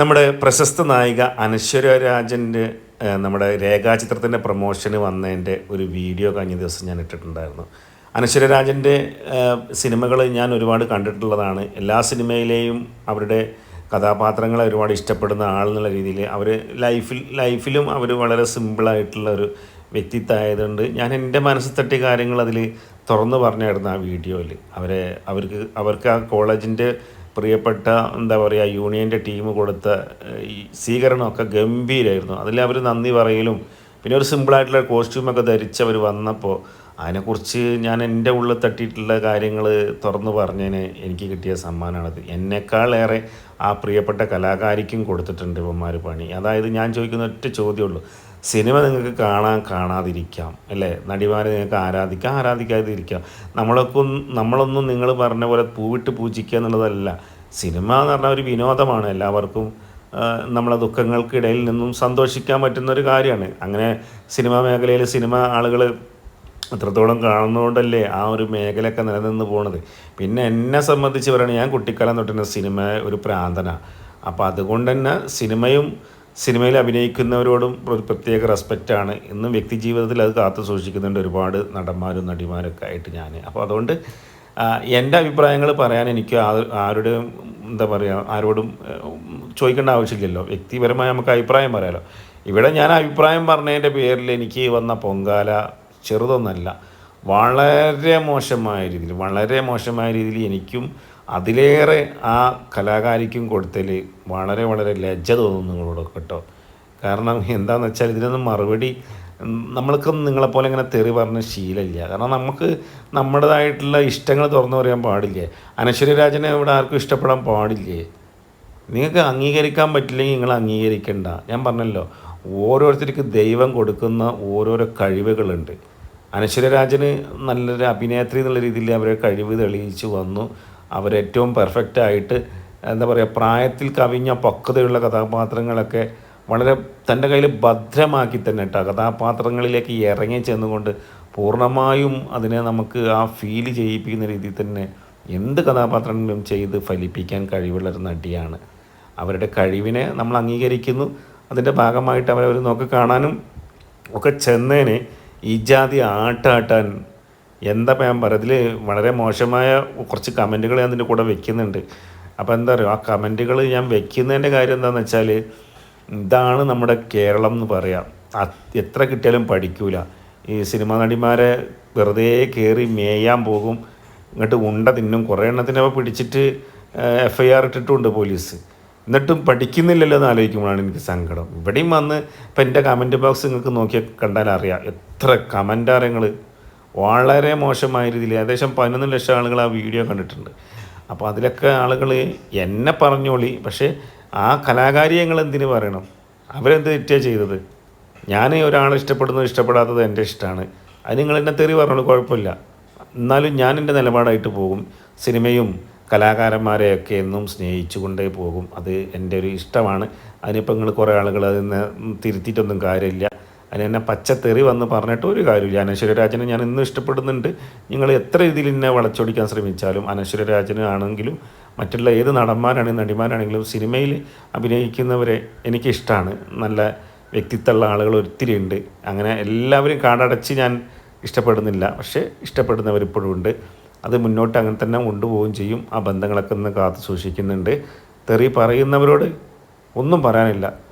നമ്മുടെ പ്രശസ്ത നായിക അനശ്വര രാജന്റെ നമ്മുടെ രേഖാചിത്രത്തിന്റെ പ്രൊമോഷന് വന്നതിന്റെ ഒരു വീഡിയോ കഴിഞ്ഞ ദിവസം ഞാൻ ഇട്ടിട്ടുണ്ടായിരുന്നു. അനശ്വര രാജന്റെ സിനിമകൾ ഞാൻ ഒരുപാട് കണ്ടിട്ടുള്ളതാണ്. എല്ലാ സിനിമയിലെയും അവരുടെ കഥാപാത്രങ്ങളെ ഒരുപാട് ഇഷ്ടപ്പെടുന്ന ആൾ എന്നുള്ള രീതിയിൽ അവർ ലൈഫിൽ ലൈഫിലും അവർ വളരെ സിമ്പിളായിട്ടുള്ള ഒരു വ്യക്തിത്വമായതുകൊണ്ട് ഞാൻ എന്റെ മനസ്സിൽ തട്ടിയ കാര്യങ്ങൾ അതിൽ തുറന്നു പറഞ്ഞായിരുന്നു ആ വീഡിയോയിൽ അവരെ അവർക്ക് അവർക്ക് ആ കോളേജിന്റെ പ്രിയപ്പെട്ട എന്താ പറയുക യൂണിയന്റെ ടീം കൊടുത്ത ഈ സ്വീകരണമൊക്കെ ഗംഭീരമായിരുന്നു അതിൽ അവർ നന്ദി പറയലും പിന്നെ ഒരു സിമ്പിളായിട്ടുള്ള കോസ്റ്റ്യൂമൊക്കെ ധരിച്ച് അവർ വന്നപ്പോൾ അതിനെക്കുറിച്ച് ഞാൻ എന്റെ ഉള്ളിൽ തട്ടിയിട്ടുള്ള കാര്യങ്ങൾ തുറന്നു പറഞ്ഞതിന് എനിക്ക് കിട്ടിയ സമ്മാനമാണത് എന്നെക്കാളേറെ ആ പ്രിയപ്പെട്ട കലാകാരിക്കും കൊടുത്തിട്ടുണ്ട് ഇവന്മാർ പണി. അതായത് ഞാൻ ചോദിക്കുന്ന ഒറ്റ ചോദ്യമുള്ളൂ. സിനിമ നിങ്ങൾക്ക് കാണാൻ കാണാതിരിക്കാം അല്ലേ? നടിമാരെ നിങ്ങൾക്ക് ആരാധിക്കാം ആരാധിക്കാതിരിക്കാം. നമ്മളൊക്കെ നമ്മളൊന്നും നിങ്ങൾ പറഞ്ഞ പോലെ പൂവിട്ട് പൂജിക്കുക എന്നുള്ളതല്ല. സിനിമ എന്ന് പറഞ്ഞാൽ ഒരു വിനോദമാണ്. എല്ലാവർക്കും നമ്മളെ ദുഃഖങ്ങൾക്കിടയിൽ നിന്നും സന്തോഷിക്കാൻ പറ്റുന്ന ഒരു കാര്യമാണ്. അങ്ങനെ സിനിമാ മേഖലയിൽ സിനിമ ആളുകൾ അത്രത്തോളം കാണുന്നതുകൊണ്ടല്ലേ ആ ഒരു മേഖലയൊക്കെ നിലനിന്ന് പോണത്. പിന്നെ എന്നെ സംബന്ധിച്ച് പറയുകയാണെങ്കിൽ ഞാൻ കുട്ടിക്കാലം തൊട്ട് തന്നെ സിനിമ ഒരു പ്രാന്തനാണ് അപ്പോൾ അതുകൊണ്ട് തന്നെ സിനിമയും സിനിമയിൽ അഭിനയിക്കുന്നവരോടും ഒരു പ്രത്യേക റെസ്പെക്റ്റാണ് ഇന്നും വ്യക്തി ജീവിതത്തിൽ അത് കാത്തു സൂക്ഷിക്കുന്നുണ്ട് ഒരുപാട് നടന്മാരും നടിമാരൊക്കെ ആയിട്ട് ഞാൻ അപ്പോൾ അതുകൊണ്ട് എന്റെ അഭിപ്രായങ്ങൾ പറയാൻ എനിക്ക് ആരുടെയും എന്താ പറയുക ആരോടും ചോദിക്കേണ്ട ആവശ്യമില്ലല്ലോ. വ്യക്തിപരമായി നമുക്ക് അഭിപ്രായം പറയാമല്ലോ ഇവിടെ ഞാൻ അഭിപ്രായം പറഞ്ഞതിന്റെ പേരിൽ എനിക്ക് വന്ന പൊങ്കാല ചെറുതൊന്നല്ല. വളരെ മോശമായ രീതിയിൽ വളരെ മോശമായ രീതിയിൽ എനിക്കും അതിലേറെ ആ കലാകാരിക്കും കൊടുത്തതിൽ വളരെ വളരെ ലജ്ജ തോന്നുന്നു കേട്ടോ. കാരണം എന്താണെന്ന് വെച്ചാൽ ഇതിനൊന്നും മറുപടി നമ്മൾക്കും നിങ്ങളെപ്പോലെ ഇങ്ങനെ തെറി പറഞ്ഞ ശീലമില്ല. കാരണം നമുക്ക് നമ്മുടേതായിട്ടുള്ള ഇഷ്ടങ്ങൾ തുറന്നു പറയാൻ പാടില്ലേ? അനശ്വര രാജനെ ഇവിടെ ആർക്കും ഇഷ്ടപ്പെടാൻ പാടില്ലേ? നിങ്ങൾക്ക് അംഗീകരിക്കാൻ പറ്റില്ലെങ്കിൽ നിങ്ങൾ അംഗീകരിക്കണ്ട. ഞാൻ പറഞ്ഞല്ലോ ഓരോരുത്തർക്ക് ദൈവം കൊടുക്കുന്ന ഓരോരോ കഴിവുകളുണ്ട്. അനശ്വരരാജന് നല്ലൊരു അഭിനേത്രി എന്നുള്ള രീതിയിൽ അവരെ കഴിവ് തെളിയിച്ച് വന്നു. അവരേറ്റവും പെർഫെക്റ്റ് ആയിട്ട് എന്താ പറയുക പ്രായത്തിൽ കവിഞ്ഞ പക്വതയുള്ള കഥാപാത്രങ്ങളൊക്കെ വളരെ തന്റെ കയ്യിൽ ഭദ്രമാക്കി തന്നെ കേട്ടോ കഥാപാത്രങ്ങളിലേക്ക് ഇറങ്ങി ചെന്നുകൊണ്ട് പൂർണമായും അതിനെ നമുക്ക് ആ ഫീൽ ചെയ്യിപ്പിക്കുന്ന രീതിയിൽ തന്നെ എന്ത് കഥാപാത്രങ്ങളും ചെയ്ത് ഫലിപ്പിക്കാൻ കഴിവുള്ള ഒരു നടിയാണ്. അവരുടെ കഴിവിനെ നമ്മൾ അംഗീകരിക്കുന്നു. അതിന്റെ ഭാഗമായിട്ട് അവരവർ നോക്കി കാണാനും ഒക്കെ ചെന്നേനെ ഈ ജാതി ആട്ടാട്ടാൻ എന്താ ഞാൻ പറയുക ഇതിൽ വളരെ മോശമായ കുറച്ച് കമന്റുകൾ ഞാൻ അതിന്റെ കൂടെ വെക്കുന്നുണ്ട്. അപ്പോൾ എന്താ പറയുക? ആ കമന്റുകൾ ഞാൻ വെക്കുന്നതിന്റെ കാര്യം എന്താണെന്ന് വെച്ചാൽ ഇതാണ് നമ്മുടെ കേരളം എന്ന് പറയാം. എത്ര കിട്ടിയാലും പഠിക്കൂല. ഈ സിനിമാ നടിമാരെ വെറുതെ കയറി മേയാൻ പോകും. ഇങ്ങോട്ട് ഉണ്ട തിന്നും. കുറേ എണ്ണത്തിനെ പിടിച്ചിട്ട് എഫ് ഐ ആർ ഇട്ടിട്ടുണ്ട് പോലീസ്. എന്നിട്ടും പഠിക്കുന്നില്ലല്ലോ എന്ന് ആലോചിക്കുമ്പോഴാണ് എനിക്ക് സങ്കടം. ഇവിടെയും വന്ന് ഇപ്പം എന്റെ കമന്റ് ബോക്സ് നിങ്ങൾക്ക് നോക്കിയാൽ കണ്ടാൽ അറിയാം. എത്ര കമന്റാരങ്ങൾ വളരെ മോശമായ രീതിയിൽ ഏകദേശം പതിനൊന്ന് ലക്ഷം ആളുകൾ ആ വീഡിയോ കണ്ടിട്ടുണ്ട്. അപ്പോൾ അതിലൊക്കെ ആളുകൾ എന്നെ പറഞ്ഞോളി. പക്ഷേ ആ കലാകാരിയങ്ങൾ എന്തിന് പറയണം? അവരെന്ത് തെറ്റാ ചെയ്തത്? ഞാൻ ഒരാളെ ഇഷ്ടപ്പെടുന്നത് ഇഷ്ടപ്പെടാത്തത് എന്റെ ഇഷ്ടമാണ്. അത് നിങ്ങൾ എന്നെ തെറി പറഞ്ഞോളൂ കുഴപ്പമില്ല. എന്നാലും ഞാൻ എന്റെ നിലപാടായിട്ട് പോകും. സിനിമയും കലാകാരന്മാരെയൊക്കെ എന്നും സ്നേഹിച്ചു കൊണ്ടേ പോകും. അത് എന്റെ ഒരു ഇഷ്ടമാണ്. അതിനിപ്പോൾ നിങ്ങൾ കുറേ ആളുകൾ അതിൽ നിന്ന് തിരുത്തിയിട്ടൊന്നും കാര്യമില്ല. അതിന് എന്നെ പച്ചത്തെറി വന്ന് പറഞ്ഞിട്ട് ഒരു കാര്യമില്ല അനശ്വരരാജനെ ഞാൻ ഇന്നും ഇഷ്ടപ്പെടുന്നുണ്ട്. നിങ്ങൾ എത്ര രീതിയിൽ എന്നെ വളച്ചൊടിക്കാൻ ശ്രമിച്ചാലും അനശ്വരരാജന് ആണെങ്കിലും മറ്റുള്ള ഏത് നടന്മാരാണെങ്കിലും നടിമാരാണെങ്കിലും സിനിമയിൽ അഭിനയിക്കുന്നവരെ എനിക്കിഷ്ടമാണ് നല്ല വ്യക്തിത്വമുള്ള ആളുകൾ ഒത്തിരി ഉണ്ട് അങ്ങനെ എല്ലാവരും കാടടച്ച് ഞാൻ ഇഷ്ടപ്പെടുന്നില്ല. പക്ഷേ ഇഷ്ടപ്പെടുന്നവർ ഇപ്പോഴും ഉണ്ട്. അത് മുന്നോട്ട് അങ്ങനെ തന്നെ കൊണ്ടുപോവുകയും ചെയ്യും. ആ ബന്ധങ്ങളൊക്കെ ഒന്ന് കാത്തു സൂക്ഷിക്കുന്നുണ്ട് തെറി പറയുന്നവരോട് ഒന്നും പറയാനില്ല.